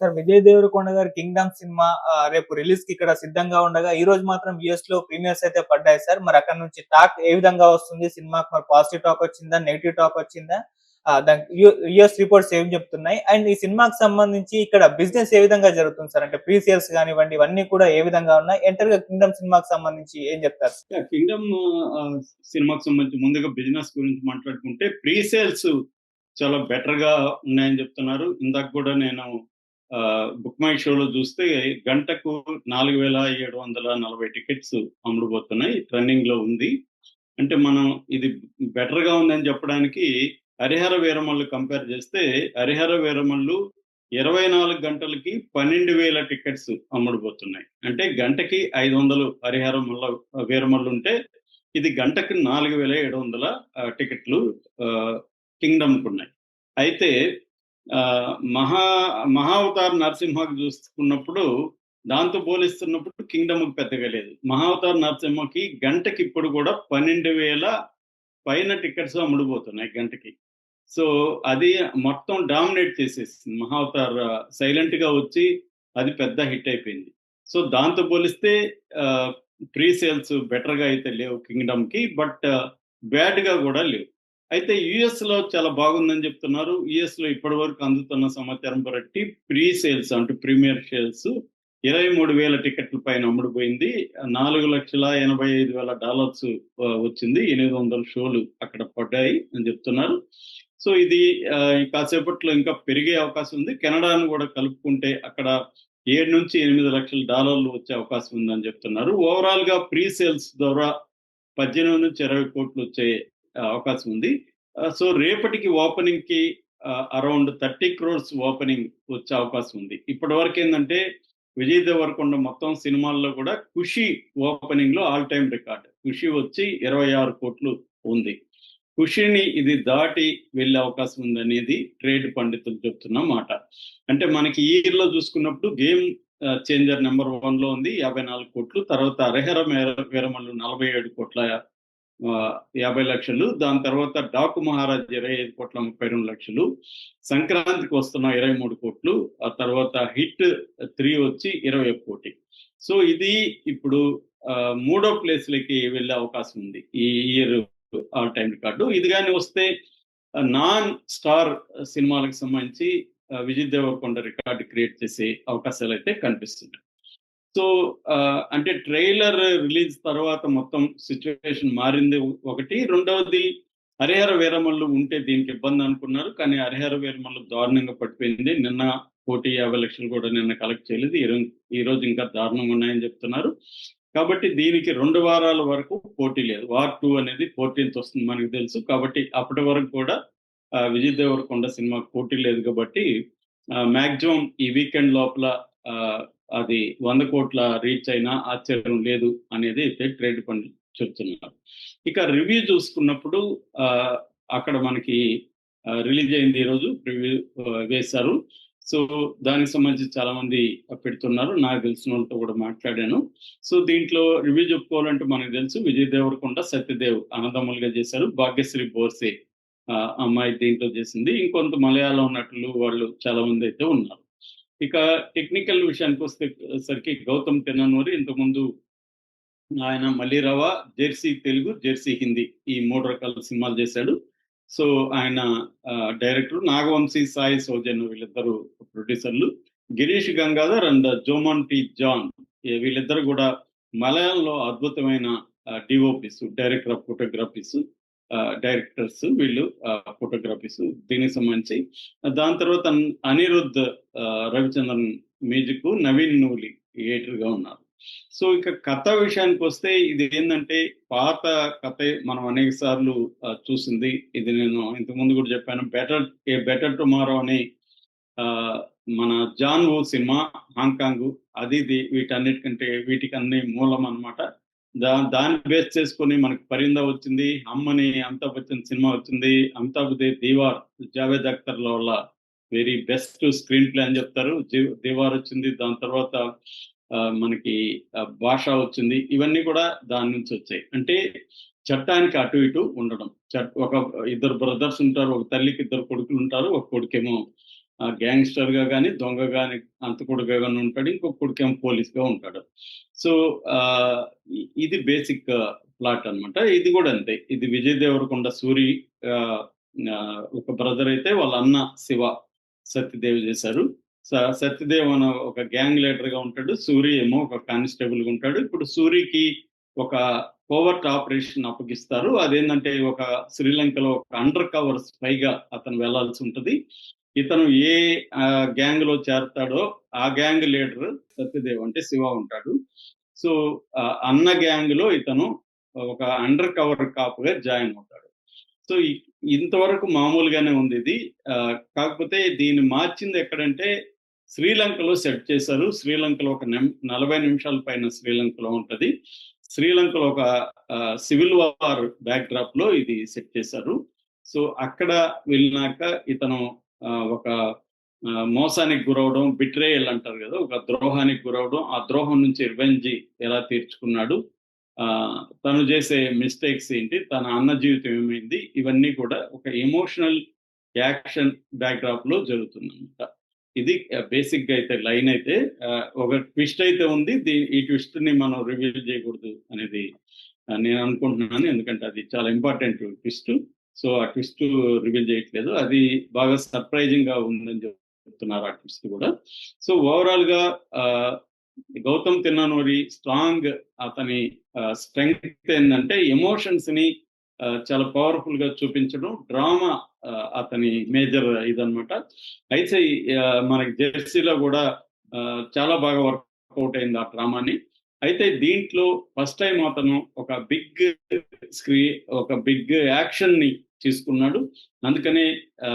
Sir Vijay Devarakonda గారి Kingdom cinema రేపు రిలీజ్కి ఇక్కడ సిద్ధంగా ఉండగా ఈ రోజు మాత్రం యుఎస్లో ప్రీమియర్స్ అయితే పడ్డాయి సార్. మరి అక్కడ నుంచి టాక్ ఏ విధంగా వస్తుంది? సినిమాకి మరి పాజిటివ్ టాక్ వచ్చిందా? నెగిటివ్ టాక్ వచ్చిందా? యుఎస్ రిపోర్ట్స్ ఏం చెప్తున్నాయి? అండ్ ఈ సినిమాకి సంబంధించి ఇక్కడ బిజినెస్ ఏ విధంగా జరుగుతుంది సార్? అంటే ప్రీ సేల్స్ కానివ్వండి ఇవన్నీ కూడా ఏ విధంగా ఉన్నాయి? ఎంటర్గా కింగ్డమ్ సినిమాకి సంబంధించి ఏం చెప్తారు? కింగ్డమ్ సినిమాకి సంబంధించి ముందుగా బిజినెస్ గురించి మాట్లాడుకుంటే ప్రీ సేల్స్ చాలా బెటర్గా ఉన్నాయని చెప్తున్నారు. ఇందాక కూడా నేను బుక్ మై షోలో చూస్తే గంటకు నాలుగు వేల ఏడు వందల నలభై టికెట్స్ అమ్ముడుపోతున్నాయి రన్నింగ్లో ఉంది. అంటే మనం ఇది బెటర్గా ఉందని చెప్పడానికి హరిహర వీరమల్లు కంపేర్ చేస్తే హరిహర వీరమల్లు ఇరవై నాలుగు గంటలకి పన్నెండు వేల టికెట్స్ అమ్ముడుపోతున్నాయి. అంటే గంటకి ఐదు వందలు హరిహర మల్ల వీరమల్లు ఉంటే ఇది గంటకి నాలుగు వేల ఏడు వందల ఆ, టికెట్లు కింగ్డమ్ ఉన్నాయి అయితే మహా మహావతార్ నరసింహకి చూసుకున్నప్పుడు దాంతో పోలిస్తున్నప్పుడు కింగ్డమ్ పెద్దగా లేదు. మహావతార్ నరసింహకి గంటకి ఇప్పుడు కూడా పన్నెండు వేల పైన టికెట్స్ అమ్ముడుపోతున్నాయి గంటకి. సో అది మొత్తం డామినేట్ చేసేసింది. మహావతార్ సైలెంట్గా వచ్చి అది పెద్ద హిట్ అయిపోయింది. సో దాంతో పోలిస్తే ప్రీ సేల్స్ బెటర్గా అయితే లేవు కింగ్డమ్కి బట్ బ్యాడ్గా కూడా లేవు. అయితే యుఎస్లో చాలా బాగుందని చెప్తున్నారు. యుఎస్లో ఇప్పటి వరకు అందుతున్న సమాచారం బట్టి ప్రీ సేల్స్ అంటే ప్రీమియర్ సేల్స్ ఇరవై మూడు వేల టికెట్ల పైన అమ్ముడుపోయింది నాలుగు లక్షల ఎనభై ఐదు వేల డాలర్స్ వచ్చింది. ఎనిమిది వందల షోలు అక్కడ పడ్డాయి అని చెప్తున్నారు. సో ఇది ఆ, కాసేపట్లో ఇంకా పెరిగే అవకాశం ఉంది. కెనడాను కూడా కలుపుకుంటే అక్కడ ఏడు నుంచి ఎనిమిది లక్షల డాలర్లు వచ్చే అవకాశం ఉందని చెప్తున్నారు. ఓవరాల్గా ప్రీ సేల్స్ ద్వారా పద్దెనిమిది నుంచి ఇరవై కోట్లు వచ్చే అవకాశం ఉంది. సో రేపటికి ఓపెనింగ్కి అరౌండ్ థర్టీ క్రోర్స్ ఓపెనింగ్ వచ్చే అవకాశం ఉంది. ఇప్పటి వరకు ఏంటంటే విజయ్ దేవరకొండ మొత్తం సినిమాల్లో కూడా ఖుషి ఓపెనింగ్లో ఆల్ టైమ్ రికార్డ్. ఖుషి వచ్చి ఇరవై ఆరు కోట్లు ఉంది. ఖుషిని ఇది దాటి వెళ్ళే అవకాశం ఉందనేది ట్రేడ్ పండితులు చెప్తున్న మాట. అంటే మనకి ఈ ఇయర్లో చూసుకున్నప్పుడు గేమ్ చేంజర్ నెంబర్ వన్లో ఉంది యాభై నాలుగు కోట్లు తర్వాత అరహర మేర- వీరమల్లు నలభై ఏడు కోట్ల యాభై లక్షలు. దాని తర్వాత డాకు మహారాజ్ ఇరవై ఐదు కోట్ల ముప్పై రెండు లక్షలు. సంక్రాంతికి వస్తున్న ఇరవై మూడు కోట్లు. ఆ తర్వాత హిట్ త్రీ వచ్చి ఇరవై ఒక కోటి. సో ఇది ఇప్పుడు మూడో ప్లేస్లకి వెళ్ళే అవకాశం ఉంది. ఈ ఇయర్ ఆల్ టైం రికార్డు. ఇది కానీ వస్తే నాన్ స్టార్ సినిమాలకు సంబంధించి విజయ్ దేవరకొండ రికార్డు క్రియేట్ చేసే అవకాశాలు అయితే కనిపిస్తున్నాయి. సో అంటే ట్రైలర్ రిలీజ్ తర్వాత మొత్తం సిచ్యువేషన్ మారింది ఒకటి. రెండవది హరిహర వీరమల్లు ఉంటే దీనికి ఇబ్బంది అనుకున్నారు. కానీ హరిహర వీరమల్లు దారుణంగా పడిపోయింది నిన్న కోటి యాభై లక్షలు కూడా నిన్న కలెక్ట్ చేయలేదు. ఈ రోజు- ఈ రోజు ఇంకా దారుణంగా ఉన్నాయని చెప్తున్నారు. కాబట్టి దీనికి రెండు వారాల వరకు పోటీ లేదు. వార్ టూ అనేది ఫోర్టీన్త్ వస్తుంది మనకు తెలుసు. కాబట్టి అప్పటి వరకు కూడా విజయ్ దేవరకొండ సినిమా పోటీ లేదు కాబట్టి మాక్సిమం ఈ వీకెండ్ లోపల అది వంద కోట్ల రీచ్ అయినా ఆశ్చర్యం లేదు అనేది అయితే ట్రేడ్ పండి చెప్తున్నారు. ఇక రివ్యూ చూసుకున్నప్పుడు ఆ, అక్కడ మనకి రిలీజ్ అయింది ఈరోజు రివ్యూ వేశారు. సో దానికి సంబంధించి చాలా మంది పెడుతున్నారు. నాకు తెలిసిన వాళ్ళతో కూడా మాట్లాడాను. సో దీంట్లో రివ్యూ చెప్పుకోవాలంటే మనకు తెలుసు విజయ్ దేవరకొండ సత్యదేవ్ అన్నదమ్ములుగా చేశారు. భాగ్యశ్రీ బోర్సే అమ్మాయి దీంట్లో చేసింది. ఇంకొంత మలయాళం నటులు వాళ్ళు చాలా మంది అయితే ఉన్నారు. ఇక టెక్నికల్ విషయానికి వస్తే సరికి గౌతమ్ తెన్ననూరి ఇంతకుముందు ఆయన మల్లిరావ జెర్సీ తెలుగు జెర్సీ హిందీ ఈ మూడు రకాల సినిమాలు చేశాడు. సో ఆయన డైరెక్టర్ నాగవంశీ సాయి సౌజన్ వీళ్ళిద్దరు ప్రొడ్యూసర్లు. Girish Gangadhar and Jomon T John వీళ్ళిద్దరు కూడా మలయాళంలో అద్భుతమైన DOPs director of photographies. Directors వీళ్ళు ఫోటోగ్రఫీస్ దీనికి సంబంధించి. దాని తర్వాత అనిరుద్ ఆ, రవిచంద్రన్ మ్యూజిక్ నవీన్ నూలి గా ఉన్నారు. సో ఇక కథ విషయానికి వస్తే ఇది ఏంటంటే పాత కథ మనం అనేక సార్లు చూసింది. ఇది నేను ఇంతకుముందు కూడా చెప్పాను. బెటర్ ఏ బెటర్ టుమారో అని ఆ, మన జాన్ ఓ సినిమా హాంకాంగ్. అది ఇది వీటన్నిటికంటే వీటికి అన్ని మూలం అన్నమాట. దా దాన్ని బేస్ చేసుకొని మనకు పరిందా వచ్చింది అమ్మని అమితాబ్ బచ్చన్ సినిమా వచ్చింది. అమితాబ్ దే దీవార్ జావేద్ అఖ్తర్ వల్ల వెరీ బెస్ట్ స్క్రీన్ ప్లే అని చెప్తారు. దీవార్ వచ్చింది దాని తర్వాత మనకి భాష వచ్చింది. ఇవన్నీ కూడా దాని నుంచి వచ్చాయి. అంటే చట్టానికి అటు ఇటు ఉండడం. చట్ ఒక ఇద్దరు బ్రదర్స్ ఉంటారు ఒక తల్లికి ఇద్దరు కొడుకులు ఉంటారు ఒక కొడుకేమో గ్యాంగ్స్టర్గా కానీ దొంగ కానీ అంతకుడుగా కానీ ఉంటాడు ఇంకొకడికేమో పోలీస్గా ఉంటాడు. సో ఆ, ఇది బేసిక్ ప్లాట్ అన్నమాట. ఇది కూడా అంతే. ఇది విజయ్ దేవరకొండ సూరి ఆ, ఒక బ్రదర్ అయితే వాళ్ళ అన్న శివ సత్యదేవ్ చేశారు. సత్యదేవ్ అన్న ఒక గ్యాంగ్ లీడర్గా ఉంటాడు. సూరి ఏమో ఒక కానిస్టేబుల్గా ఉంటాడు. ఇప్పుడు సూరికి ఒక కోవర్ట్ ఆపరేషన్ అప్పగిస్తారు. అదేంటంటే ఒక శ్రీలంకలో ఒక అండర్ కవర్ స్పైగా అతను వెళ్ళాల్సి ఉంటది. ఇతను ఏ గ్యాంగ్లో చేరతాడో ఆ గ్యాంగ్ లీడర్ సత్యదేవ్ అంటే శివ ఉంటాడు. సో అన్న గ్యాంగ్లో ఇతను ఒక అండర్ కవర్ కాపుగా జాయిన్ అవుతాడు. సో ఇంతవరకు మామూలుగానే ఉంది ఇది. ఆ, కాకపోతే దీన్ని మార్చింది ఎక్కడంటే శ్రీలంకలో సెట్ చేశారు. శ్రీలంకలో ఒక నలభై నిమిషాల పైన శ్రీలంకలో ఉంటది. శ్రీలంకలో ఒక సివిల్ వార్ బ్యాక్ డ్రాప్లో ఇది సెట్ చేశారు. సో అక్కడ వెళ్ళినాక ఇతను ఆ, ఒక మోసానికి గురవడం బిట్రేయల్ అంటారు కదా ఒక ద్రోహానికి గురవడం ఆ ద్రోహం నుంచి రివెంజ్ ఎలా తీర్చుకున్నాడు ఆ తను చేసే మిస్టేక్స్ ఏంటి తన అన్న జీవితం ఏమైంది ఇవన్నీ కూడా ఒక ఎమోషనల్ యాక్షన్ బ్యాక్డ్రాప్లో జరుగుతుందన్నమాట. ఇది బేసిక్గా అయితే లైన్ అయితే ఒక ట్విస్ట్ అయితే ఉంది ఈ ట్విస్ట్ని మనం రివీల్ చేయకూడదు అనేది నేను అనుకుంటున్నాను ఎందుకంటే అది చాలా ఇంపార్టెంట్ ట్విస్ట్ సో ఆ ట్విస్ట్ రివీల్ చేయట్లేదు. అది బాగా సర్ప్రైజింగ్గా ఉందని చెప్తున్నారు ఆ కూడా. సో ఓవరాల్గా గౌతమ్ తిన్నానూరి స్ట్రాంగ్ అతని స్ట్రెంగ్త్ ఏంటంటే ఎమోషన్స్ని చాలా పవర్ఫుల్గా చూపించడం డ్రామా అతని మేజర్ ఇదనమాట అయితే మనకి జెర్సీలో కూడా చాలా బాగా వర్కౌట్ అయింది ఆ డ్రామాని అయితే దీంట్లో ఫస్ట్ టైం అతను ఒక బిగ్ స్క్రీ ఒక బిగ్ యాక్షన్ని తీసుకున్నాడు. అందుకనే ఆ,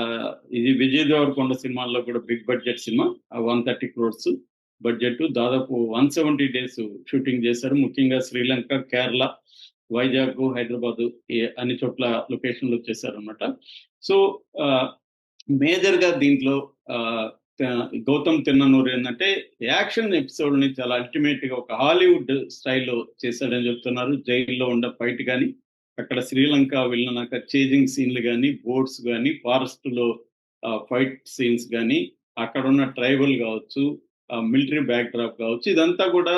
ఇది విజయ్ దేవరకొండ సినిమాల్లో కూడా big budget cinema. One thirty crores budget దాదాపు వన్ సెవెంటీ డేస్ షూటింగ్ చేశారు. ముఖ్యంగా శ్రీలంక కేరళ వైజాగ్ హైదరాబాద్ అన్ని చోట్ల లొకేషన్లో చేశారు అనమాట సో మేజర్గా దీంట్లో గౌతమ్ తిన్ననూరు ఏంటంటే యాక్షన్ ఎపిసోడ్ని చాలా అల్టిమేట్గా ఒక హాలీవుడ్ స్టైల్లో చేశాడని చెప్తున్నారు. జైల్లో ఉండే ఫైట్ కానీ అక్కడ శ్రీలంక వెళ్ళినాక చేజింగ్ సీన్లు కానీ బోట్స్ కానీ ఫారెస్ట్లో ఫైట్ సీన్స్ కానీ అక్కడ ఉన్న ట్రైబల్ కావచ్చు మిలిటరీ బ్యాక్ డ్రాప్ కావచ్చు ఇదంతా కూడా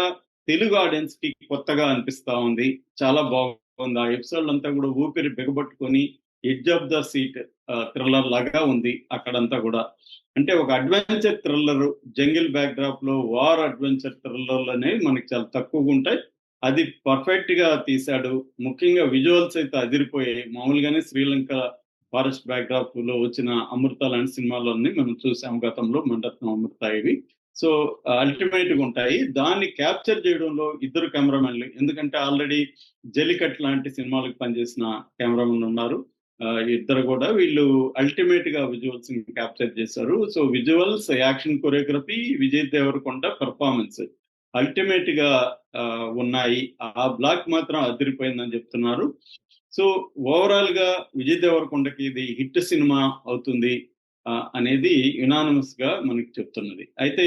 తెలుగు ఆడియన్స్కి కొత్తగా అనిపిస్తా ఉంది. చాలా బాగుంది. ఆ ఎపిసోడ్ అంతా కూడా ఊపిరి బిగబట్టుకొని edge of the seat thriller లాగా ఉంది అక్కడంతా కూడా. అంటే ఒక అడ్వెంచర్ థ్రిల్లర్ జంగిల్ బ్యాక్ డ్రాప్లో వార్ అడ్వెంచర్ థ్రిల్లర్లు అనేవి మనకి చాలా తక్కువగా ఉంటాయి. అది పర్ఫెక్ట్గా తీశాడు. ముఖ్యంగా విజువల్స్ అయితే అదిరిపోయాయి. మామూలుగానే శ్రీలంక ఫారెస్ట్ బ్యాక్డ్రాప్లో వచ్చిన అమృత లాంటి సినిమాలన్నీ మనం చూసాం గతంలో మండత్నం అమృత ఇవి. సో అల్టిమేట్గా ఉంటాయి. దాన్ని క్యాప్చర్ చేయడంలో ఇద్దరు కెమెరామెన్లు ఎందుకంటే ఆల్రెడీ జలికట్ లాంటి సినిమాలకు పనిచేసిన కెమెరామెన్ ఉన్నారు. ఇద్దరు కూడా వీళ్ళు అల్టిమేట్గా విజువల్స్ క్యాప్చర్ చేశారు. So visuals action choreography Vijay Devarakonda performance అల్టిమేట్గా ఆ, ఉన్నాయి. ఆ బ్లాక్ మాత్రం అదిరిపోయిందని చెప్తున్నారు. సో ఓవరాల్గా విజయ్ దేవరకొండకి ఇది హిట్ సినిమా అవుతుంది అనేది యునానమస్గా మనకి చెప్తున్నది. అయితే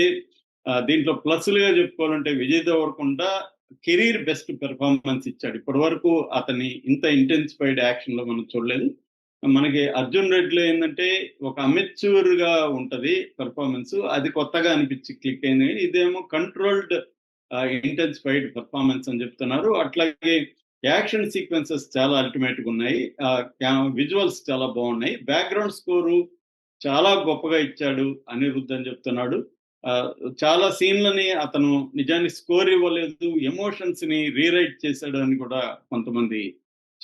దీంట్లో ప్లస్లుగా చెప్పుకోవాలంటే Vijay Devarakonda career best performance ఇచ్చాడు. ఇప్పటి వరకు అతని ఇంత ఇంటెన్సిఫైడ్ యాక్షన్లో మనం చూడలేదు. మనకి అర్జున్ రెడ్డిలో ఏంటంటే ఒక అమెచ్యూర్గా ఉంటది పెర్ఫార్మెన్స్. అది కొత్తగా అనిపించి క్లిక్ అయింది. ఇదేమో కంట్రోల్డ్ ఇంటెన్సిఫైడ్ పర్ఫార్మెన్స్ అని చెప్తున్నారు. అట్లాగే యాక్షన్ సీక్వెన్సెస్ చాలా అల్టిమేట్గా ఉన్నాయి. విజువల్స్ చాలా బాగున్నాయి. బ్యాక్గ్రౌండ్ స్కోరు చాలా గొప్పగా ఇచ్చాడు అనిరుద్ధ్ అని చెప్తున్నాడు. చాలా సీన్లని అతను నిజానికి స్కోర్ ఇవ్వలేదు ఎమోషన్స్ని రీరైట్ చేశాడు అని కూడా కొంతమంది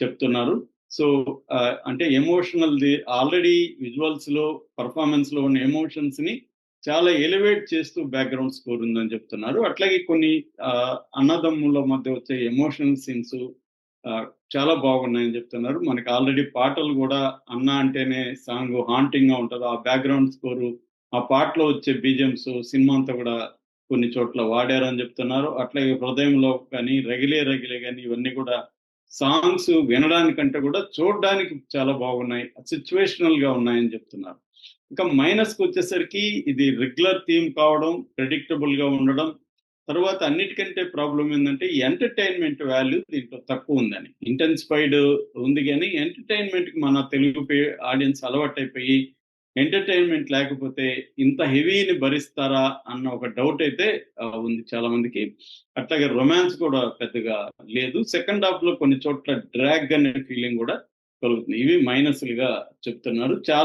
చెప్తున్నారు. సో అంటే ఎమోషనల్ ఆల్రెడీ విజువల్స్లో పర్ఫార్మెన్స్లో ఉన్న ఎమోషన్స్ని చాలా ఎలివేట్ చేస్తూ బ్యాక్గ్రౌండ్ స్కోర్ ఉందని చెప్తున్నారు. అట్లాగే కొన్ని ఆ, అన్నదమ్ముల మధ్య వచ్చే ఎమోషనల్ సీన్స్ చాలా బాగున్నాయని చెప్తున్నారు. మనకి ఆల్రెడీ పాటలు కూడా అన్న అంటేనే సాంగ్ హాంటింగ్గా ఉంటుంది. ఆ బ్యాక్గ్రౌండ్ స్కోరు ఆ పాటలో వచ్చే బీజిఎంస్ సినిమా అంతా కూడా కొన్ని చోట్ల వాడారని చెప్తున్నారు. అట్లాగే హృదయంలో కానీ రగిలే రగిలే కానీ ఇవన్నీ కూడా సాంగ్స్ వినడానికంటే కూడా చూడడానికి చాలా బాగున్నాయి. సిచ్యువేషనల్గా ఉన్నాయని చెప్తున్నారు. ఇంకా మైనస్కి వచ్చేసరికి ఇది రెగ్యులర్ థీమ్ కావడం ప్రెడిక్టబుల్గా ఉండడం. తర్వాత అన్నిటికంటే ప్రాబ్లం ఏంటంటే ఎంటర్టైన్మెంట్ వాల్యూ దీంట్లో తక్కువ ఉందని. ఇంటెన్సిఫైడ్ ఉంది కానీ ఎంటర్టైన్మెంట్కి మన తెలుగు ఆడియన్స్ అలవాటైపోయి ఎంటర్టైన్మెంట్ లేకపోతే ఇంత హెవీని భరిస్తారా అన్న ఒక డౌట్ అయితే ఉంది చాలా మందికి అట్లాగే రొమాన్స్ కూడా పెద్దగా లేదు. సెకండ్ హాఫ్లో కొన్ని చోట్ల డ్రాగ్ అనే ఫీలింగ్ కూడా కలుగుతుంది. ఇవి మైనస్లుగా చెప్తున్నారు. చాలా